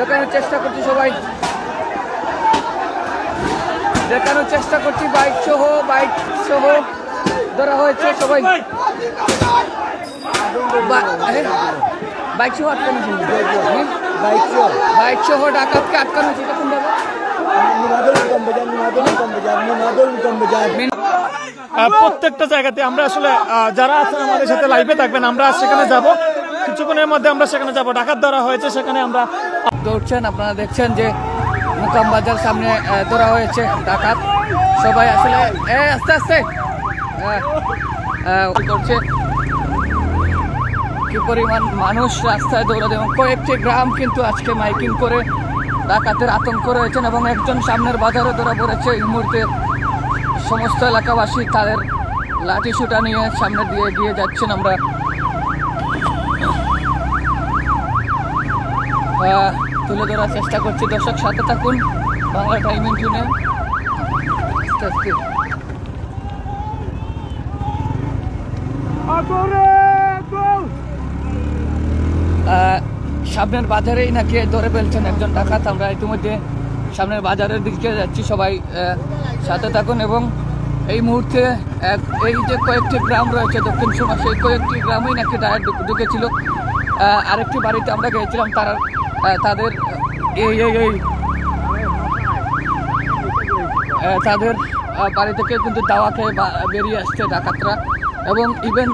দেখানোর চেষ্টা করছি সবাই। দেখানোর চেষ্টা করছি বাইক সহ বাইক সহ ধরা হয়েছে সবাই। বাইক সহ আটকানো বাইক সহ? বাইক সহ ডাকাতকে আটকানো ছিল কোন জায়গায়? নিমাদল কম বাজার নিমাদল কম বাজার নিমাদল কম বাজার আহ, প্রত্যেকটা জায়গাতে আমরা আসলে যারা আছেন আমাদের সাথে লাইভে থাকবেন আমরা সেখানে যাব। কিছুক্ষণের মধ্যে আমরা সেখানে যাব। ডাকাত ধরা হয়েছে সেখানে আমরা দৌড়ছেন, আপনারা দেখছেন যে মুকাম বাজার সামনে ধরা হয়েছে ডাকাত। সবাই আসলে, এ, আস্তে আস্তে। করছে কি পরিমাণ মানুষ রাস্তায় দৌড়াতে এবং কয়েকটি গ্রাম কিন্তু আজকে মাইকিং করে ডাকাতের আতঙ্ক রয়েছেন এবং একজন সামনের বাজারে ধরা পড়েছে। এই মুহূর্তে সমস্ত এলাকাবাসী তাদের লাঠি সুটা নিয়ে সামনে দিয়ে এগিয়ে যাচ্ছেন। আমরা তুলে ধরার চেষ্টা করছি। দর্শক সাথে থাকুন বাংলা টাইমিং আহ, সামনের বাজারেই নাকি ধরে ফেলছেন একজন ডাকাত। আমরা ইতিমধ্যে সামনের বাজারের দিকে যাচ্ছি সবাই। আহ, সাথে থাকুন এবং এই মুহূর্তে এক এই যে কয়েকটি গ্রাম রয়েছে দক্ষিণ সুমা সেই কয়েকটি গ্রামেই নাকি ডায়ের ঢুকেছিল। আরেকটি বাড়িতে আমরা গিয়েছিলাম তারা তাদের, এই এই এই। তাদের বাড়ি থেকে কিন্তু দাওয়া খেয়ে বেরিয়ে আসছে ডাকাতরা। এবং ইভেন